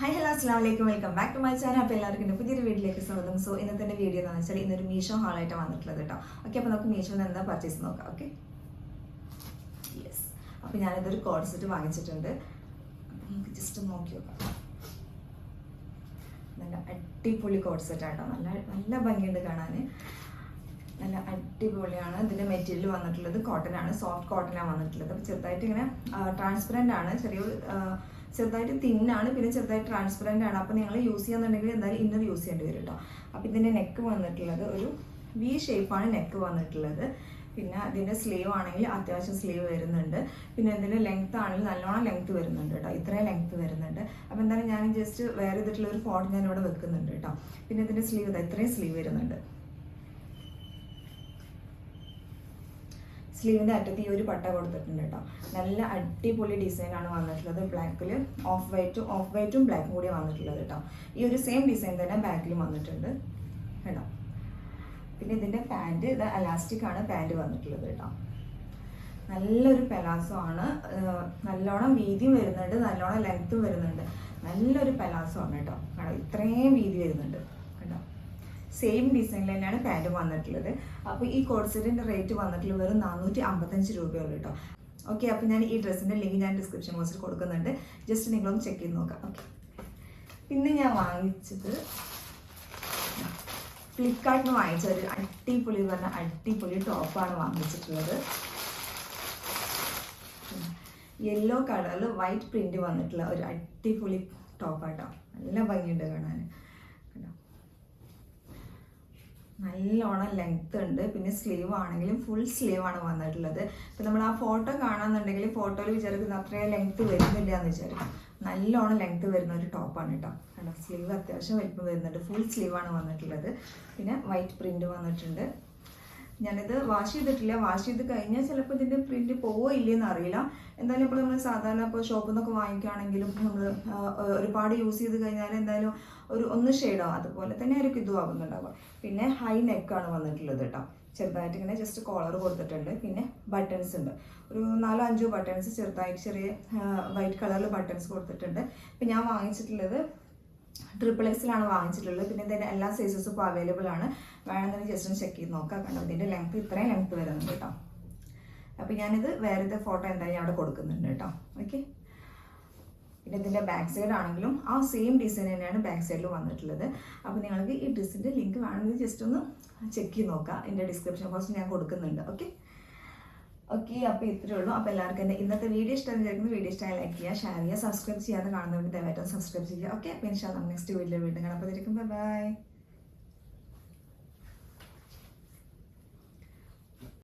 Hi hello അസ്ലാം വലൈക്കും welcome back to my channel അപ്പോൾ എല്ലാവർക്കും എന്റെ പുതിയൊരു വീഡിയോയിലേക്ക് സ്വാഗതം. സോ ഇന്നത്തെ എന്റെ വീഡിയോ എന്ന് വെച്ചാൽ ഇന്നൊരു മീഷോ ഹാളായിട്ട് വന്നിട്ടുള്ളത് കേട്ടോ. ഓക്കെ അപ്പോൾ നമുക്ക് മീഷോന്ന് എന്താ പർച്ചേസ് നോക്കാം. ഓക്കെ യെസ് അപ്പോൾ ഞാനിതൊരു കോഡ് സെറ്റ് വാങ്ങിച്ചിട്ടുണ്ട്. നമുക്ക് ജസ്റ്റ് നോക്കി നോക്കാം. നല്ല അടിപൊളി കോഡ് സെറ്റ് ആട്ടോ നല്ല നല്ല ഭംഗിയുണ്ട് കാണാൻ. നല്ല അടിപൊളിയാണ്. ഇതിന്റെ മെറ്റീരിയൽ വന്നിട്ടുള്ളത് കോട്ടൺ ആണ്. സോഫ്റ്റ് കോട്ടനാണ് വന്നിട്ടുള്ളത്. അപ്പോൾ ചെറുതായിട്ട് ഇങ്ങനെ ട്രാൻസ്പെറന്റ് ആണ്. ചെറിയൊരു ചെറുതായിട്ട് തിന്നാണ് പിന്നെ ചെറുതായിട്ട് ട്രാൻസ്പെറന്റ് ആണ്. അപ്പോൾ നിങ്ങൾ യൂസ് ചെയ്യാന്നുണ്ടെങ്കിൽ എന്തായാലും ഇന്നർ യൂസ് ചെയ്യേണ്ടി വരും കേട്ടോ അപ്പോൾ ഇതിന്റെ നെക്ക് വന്നിട്ടുള്ളത് ഒരു വി ഷേപ്പാണ് നെക്ക് വന്നിട്ടുള്ളത്. പിന്നെ അതിന്റെ സ്ലീവ് ആണെങ്കിൽ അത്യാവശ്യം സ്ലീവ് വരുന്നുണ്ട്. പിന്നെ ഇതിന്റെ ലെങ്ത് ആണെങ്കിൽ നല്ലോണം ലെങ്ത് വരുന്നുണ്ട് കേട്ടോ ഇത്രയും ലെങ്ത് വരുന്നുണ്ട്. അപ്പോൾ എന്തായാലും ഞാൻ ജസ്റ്റ് വേറെ ഇതിട്ടുള്ള ഒരു ഫോട്ടോ ഞാൻ ഇവിടെ വെക്കുന്നുണ്ട് കേട്ടോ പിന്നെ ഇതിന്റെ സ്ലീവ് ഇതാ ഇത്രയും സ്ലീവ് വരുന്നുണ്ട്. സ്ലീവിന്റെ അറ്റത്ത് ഈ ഒരു പട്ട കൊടുത്തിട്ടുണ്ട് കേട്ടോ. നല്ല അടിപൊളി ഡിസൈനാണ് വന്നിട്ടുള്ളത്. ബ്ലാക്കിൽ ഓഫ് വൈറ്റും ഓഫ് വൈറ്റും ബ്ലാക്കും കൂടി വന്നിട്ടുള്ളത് കേട്ടോ. ഈ ഒരു സെയിം ഡിസൈൻ തന്നെ ബാക്കിലും വന്നിട്ടുണ്ട് കേട്ടോ. പിന്നെ ഇതിന്റെ പാന്റ് ഇത് അലാസ്റ്റിക് ആണ് പാന്റ് വന്നിട്ടുള്ളത് കേട്ടോ. നല്ലൊരു പെലാസോ ആണ്. നല്ലോണം വീതിയും വരുന്നുണ്ട് നല്ലോണം ലെങ്ത്തും വരുന്നുണ്ട്. നല്ലൊരു പെലാസോ ആണ് കേട്ടോ. ഇത്രയും വീതി വരുന്നുണ്ട്. സെയിം ഡിസൈനിൽ തന്നെയാണ് പാന്റ് വന്നിട്ടുള്ളത്. അപ്പോൾ ഈ കോഡ്സെറ്റിന്റെ റേറ്റ് വന്നിട്ടുള്ളത് വെറും നാനൂറ്റി അമ്പത്തഞ്ച് രൂപയുള്ളൂ കേട്ടോ ഓക്കെ അപ്പോൾ ഞാൻ ഈ ഡ്രസ്സിന്റെ ലിങ്ക് ഞാൻ ഡിസ്ക്രിപ്ഷൻ ബോക്സിൽ കൊടുക്കുന്നുണ്ട്. ജസ്റ്റ് നിങ്ങളൊന്ന് ചെക്ക് ചെയ്ത് നോക്കാം. ഓക്കെ പിന്നെ ഞാൻ വാങ്ങിച്ചത് ഫ്ലിപ്കാർട്ടിൽ നിന്ന് വാങ്ങിച്ച ഒരു അടിപൊളി പറഞ്ഞ അടിപൊളി ടോപ്പാണ് വാങ്ങിച്ചിട്ടുള്ളത്. യെല്ലോ കളറിൽ വൈറ്റ് പ്രിന്റ് വന്നിട്ടുള്ള ഒരു അടിപൊളി ടോപ്പാട്ടോ നല്ല ഭംഗിയുണ്ട് കാണാൻ. നല്ലോണം ലെങ്ത് ഉണ്ട്. പിന്നെ സ്ലീവ് ആണെങ്കിലും ഫുൾ സ്ലീവ് ആണ് വന്നിട്ടുള്ളത്. ഇപ്പം നമ്മൾ ആ ഫോട്ടോ കാണാന്നുണ്ടെങ്കിൽ ഫോട്ടോയിൽ വിചാരിക്കുന്ന അത്രയും ലെങ്ത് വരുന്നില്ല എന്ന് വിചാരിക്കും. നല്ലോണം ലെങ്ത് വരുന്ന ഒരു ടോപ്പാണ് കേട്ടോ കണ്ടോ? സ്ലീവ് അത്യാവശ്യം വലിപ്പം വരുന്നുണ്ട്. ഫുൾ സ്ലീവ് ആണ് വന്നിട്ടുള്ളത്. പിന്നെ വൈറ്റ് പ്രിന്റ് വന്നിട്ടുണ്ട്. ഞാനിത് വാഷ് ചെയ്തിട്ടില്ല. വാഷ് ചെയ്ത് കഴിഞ്ഞാൽ ചിലപ്പോൾ ഇതിന്റെ പ്രിന്റ് പോവോ ഇല്ലയെന്ന് അറിയില്ല. എന്തായാലും ഇപ്പോൾ നമ്മൾ സാധാരണ ഇപ്പോൾ ഷോപ്പിൽ നിന്നൊക്കെ വാങ്ങിക്കുകയാണെങ്കിലും നമ്മൾ ഒരുപാട് യൂസ് ചെയ്ത് കഴിഞ്ഞാൽ എന്തായാലും ഒരു ഒന്ന് ഷെയ്ഡാവും അതുപോലെ തന്നെ ആയിരിക്കും ഇതും ആവുന്നുണ്ടാവുക. പിന്നെ ഹൈ നെക്കാണ് വന്നിട്ടുള്ളത് കേട്ടോ ചെറുതായിട്ട് ഇങ്ങനെ ജസ്റ്റ് കോളർ കൊടുത്തിട്ടുണ്ട്. പിന്നെ ബട്ടൺസ് ഉണ്ട്. ഒരു നാലോ അഞ്ചോ ബട്ടൺസ് ചെറുതായിട്ട് ചെറിയ വൈറ്റ് കളറിൽ ബട്ടൺസ് കൊടുത്തിട്ടുണ്ട്. ഇപ്പം ഞാൻ വാങ്ങിച്ചിട്ടുള്ളത് ട്രിപ്പിൾ എക്സിലാണ് വാങ്ങിച്ചിട്ടുള്ളത്. പിന്നെ ഇതിന്റെ എല്ലാ സൈസസും ഇപ്പോൾ അവൈലബിൾ ആണ്. വേണമെന്നുണ്ടെങ്കിൽ ജസ്റ്റ് ഒന്ന് ചെക്ക് ചെയ്ത് നോക്കാം. കണ്ടോ ഇതിന്റെ ലെങ്ത് ഇത്രയും ലെങ്ത് വരുന്നുണ്ട് കേട്ടോ. അപ്പോൾ ഞാനിത് വേറെ ഫോട്ടോ എന്തായാലും അവിടെ കൊടുക്കുന്നുണ്ട് കേട്ടോ. ഓക്കെ പിന്നെ ഇതിന്റെ ബാക്ക് സൈഡ് ആണെങ്കിലും ആ സെയിം ഡിസൈൻ തന്നെയാണ് ബാക്ക് സൈഡിൽ വന്നിട്ടുള്ളത്. അപ്പോൾ നിങ്ങൾക്ക് ഈ ഡ്രസ്സിന്റെ ലിങ്ക് വേണമെങ്കിൽ ജസ്റ്റ് ഒന്ന് ചെക്ക് ചെയ്ത് നോക്കാം. എന്റെ ഡിസ്ക്രിപ്ഷൻ ബോക്സിൽ ഞാൻ കൊടുക്കുന്നുണ്ട്. ഓക്കെ ഓക്കെ അപ്പോൾ ഇത്രേ ഉള്ളൂ. അപ്പോൾ എല്ലാവർക്കും എന്റെ ഇന്നത്തെ വീഡിയോ ഇഷ്ടം ചേർക്കുന്ന വീഡിയോ ഇഷ്ടമായി ലൈക്ക് ചെയ്യുക ഷെയർ ചെയ്യുക സബ്സ്ക്രൈബ് ചെയ്യാതെ കാണുന്നവർ ദയവായിട്ടും സബ്സ്ക്രൈബ് ചെയ്യുക. ഓക്കെ അപ്പോൾ ഇൻഷാ നമ്മൾ നെക്സ്റ്റ് വീഡിയോ വീണ്ടും കാണാം. അപ്പോൾ ബൈ